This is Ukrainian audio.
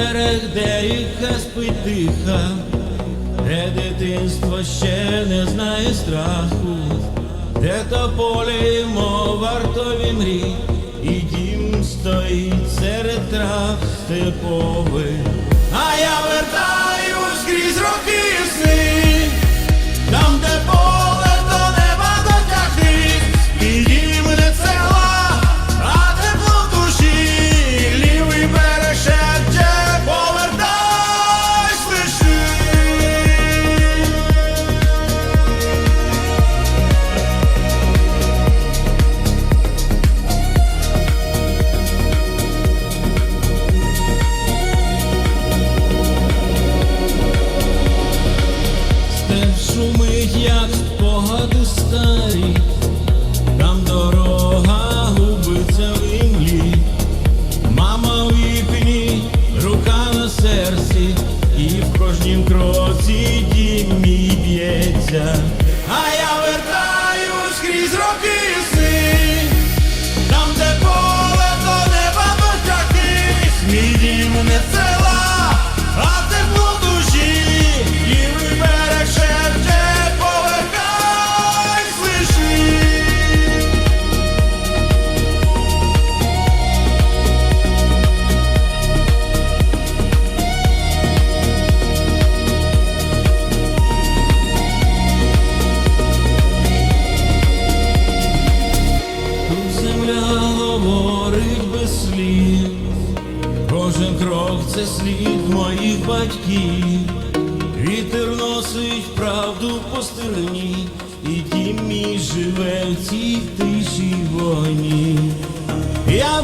берег, де ріка спить тиха, де дитинство ще не знає страху, де тополі, йому вартові мрій, і дім стоїть серед трав степових. А я вертаюсь крізь роки তারি говорить без слів, кожен крок це слід моїх батьків, вітер носить правду по стороні, і дім мій живе в цій тиші вогні. Я